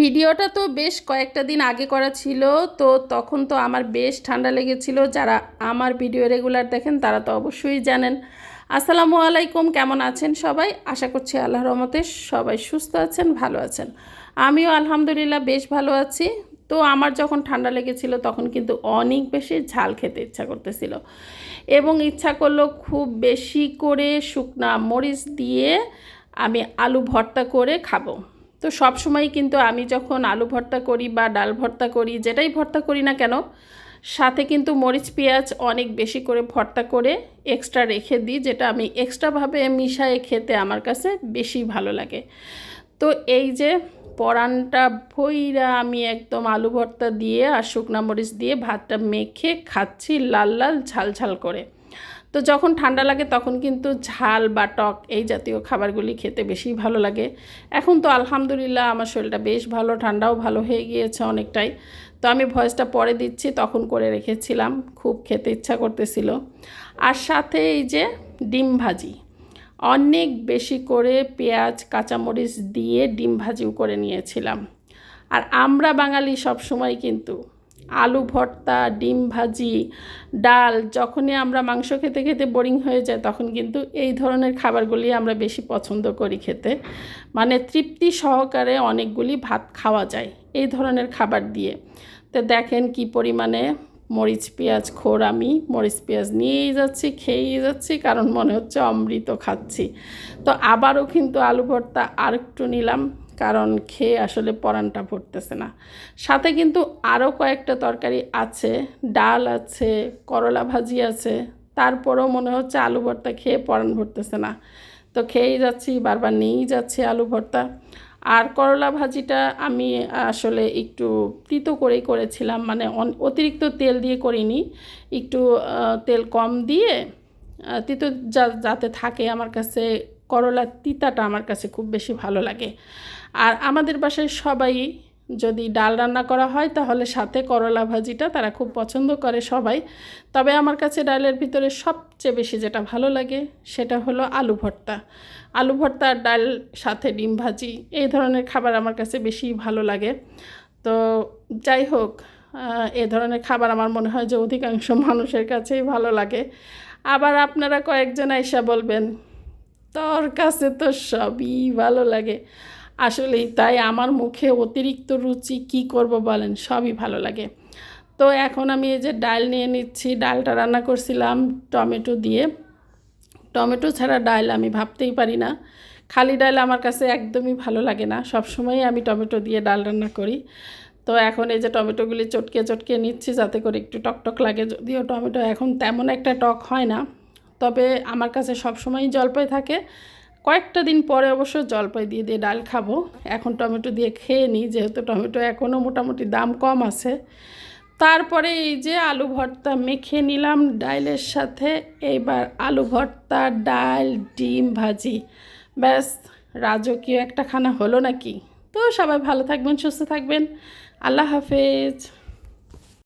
ভিডিওটা তো বেশ কয়েকটা দিন আগে করা ছিল, তো তখন তো আমার বেশ ঠান্ডা লেগেছিল। যারা আমার ভিডিও রেগুলার দেখেন, তারা তো অবশ্যই জানেন। আসসালামু আলাইকুম, কেমন আছেন সবাই? আশা করছি আল্লাহ রহমতে সবাই সুস্থ আছেন, ভালো আছেন। আমিও আলহামদুলিল্লাহ বেশ ভালো আছি। তো আমার যখন ঠান্ডা লেগেছিল, তখন কিন্তু অনেক বেশি ঝাল খেতে ইচ্ছা করতেছিল। এবং ইচ্ছা করল খুব বেশি করে শুকনা মরিচ দিয়ে আমি আলু ভর্তা করে খাব। তো সব সময় কিন্তু আমি যখন আলু ভর্তা করি বা ডাল ভর্তা করি, যেটাই ভর্তা করি না কেন, সাথে কিন্তু মরিচ, পেঁয়াজ অনেক বেশি করে ভর্তা করে এক্সট্রা রেখে দিই, যেটা আমি এক্সট্রাভাবে মিশায়ে খেতে আমার কাছে বেশি ভালো লাগে। তো এই যে পরানটা ভইরা আমি একদম আলু ভর্তা দিয়ে আর শুকনা মরিচ দিয়ে ভাতটা মেখে খাচ্ছি লাল লাল ঝাল ঝাল করে। তো যখন ঠান্ডা লাগে তখন কিন্তু ঝাল বা টক এই জাতীয় খাবারগুলি খেতে বেশি ভালো লাগে। এখন তো আলহামদুলিল্লাহ আমার শরীরটা বেশ ভালো, ঠান্ডাও ভালো হয়ে গিয়েছে অনেকটাই। তো আমি ভয়েসটা পরে দিচ্ছি, তখন করে রেখেছিলাম, খুব খেতে ইচ্ছা করতেছিল। আর সাথে এই যে ডিম ভাজি, অনেক বেশি করে পেঁয়াজ, কাঁচামরিচ দিয়ে ডিম ভাজিও করে নিয়েছিলাম। আর আমরা বাঙালি সব সময় কিন্তু আলু, ভর্তা, ডিম ভাজি, ডাল, যখনই আমরা মাংস খেতে খেতে বোরিং হয়ে যায়, তখন কিন্তু এই ধরনের খাবারগুলি আমরা বেশি পছন্দ করি খেতে। মানে তৃপ্তি সহকারে অনেকগুলি ভাত খাওয়া যায় এই ধরনের খাবার দিয়ে। তো দেখেন কি পরিমাণে মরিচ, পেঁয়াজ, খোর আমি মরিচ, পেঁয়াজ নিয়েই যাচ্ছি, খেয়েই যাচ্ছি, কারণ মনে হচ্ছে অমৃত খাচ্ছি। তো আবারও কিন্তু আলু, ভর্তা আর একটু নিলাম। কারণ খেয়ে আসলে পরানটা ভরতেছে না। সাথে কিন্তু আরও কয়েকটা তরকারি আছে, ডাল আছে, করলা ভাজি আছে, তারপরেও মনে হচ্ছে আলু ভর্তা খেয়ে পরান ভরতেছে না। তো খেয়েই যাচ্ছি, বারবার নিয়েই যাচ্ছি আলু ভর্তা। আর করলা ভাজিটা আমি আসলে একটু তিতো করেই করেছিলাম মানে অতিরিক্ত তেল দিয়ে করিনি, একটু তেল কম দিয়ে তিতো যাতে থাকে আমার কাছে করলার তিতাটা আমার কাছে খুব বেশি ভালো লাগে। আর আমাদের বাসায় সবাই যদি ডাল রান্না করা হয়, তাহলে সাথে করলা ভাজিটা তারা খুব পছন্দ করে সবাই। তবে আমার কাছে ডালের ভিতরে সবচেয়ে বেশি যেটা ভালো লাগে, সেটা হলো আলু ভর্তা। আলু ভর্তা আর ডাল সাথে ডিম ভাজি, এই ধরনের খাবার আমার কাছে বেশি ভালো লাগে। তো যাই হোক এ ধরনের খাবার আমার মনে হয় যে অধিকাংশ মানুষের কাছেই ভালো লাগে। আবার আপনারা কয়েকজন আইসা বলবেন তোর কাছে তো সবই ভালো লাগে। আসলেই তাই আমার মুখে অতিরিক্ত রুচি কি করব বলেন, সবই ভালো লাগে। তো এখন আমি এই যে ডাল নিয়ে নিচ্ছি, ডালটা রান্না করছিলাম টমেটো দিয়ে। টমেটো ছাড়া ডাল আমি ভাবতেই পারি না। খালি ডাল আমার কাছে একদমই ভালো লাগে না। সব সময় আমি টমেটো দিয়ে ডাল রান্না করি। তো এখন এই যে টমেটোগুলি চটকে চটকে নিচ্ছি, যাতে করে একটু টকটক লাগে। যদিও টমেটো এখন তেমন একটা টক হয় না। তবে আমার কাছে সব সময়ই জলপাই থাকে। কয়েকটা দিন পরে অবশ্য জলপাই দিয়ে দিয়ে ডাল খাব। এখন টমেটো দিয়ে খেয়ে নিই, যেহেতু টমেটো এখনও মোটামুটি দাম কম আছে। তারপরে এই যে আলু ভর্তা মেখে নিলাম ডাইলের সাথে। এইবার আলু ভর্তা, ডাল, ডিম ভাজি। ব্যাস, রাজকীয় একটা খানা হলো নাকি? তো সবাই ভালো থাকবেন, সুস্থ থাকবেন। আল্লাহ হাফেজ।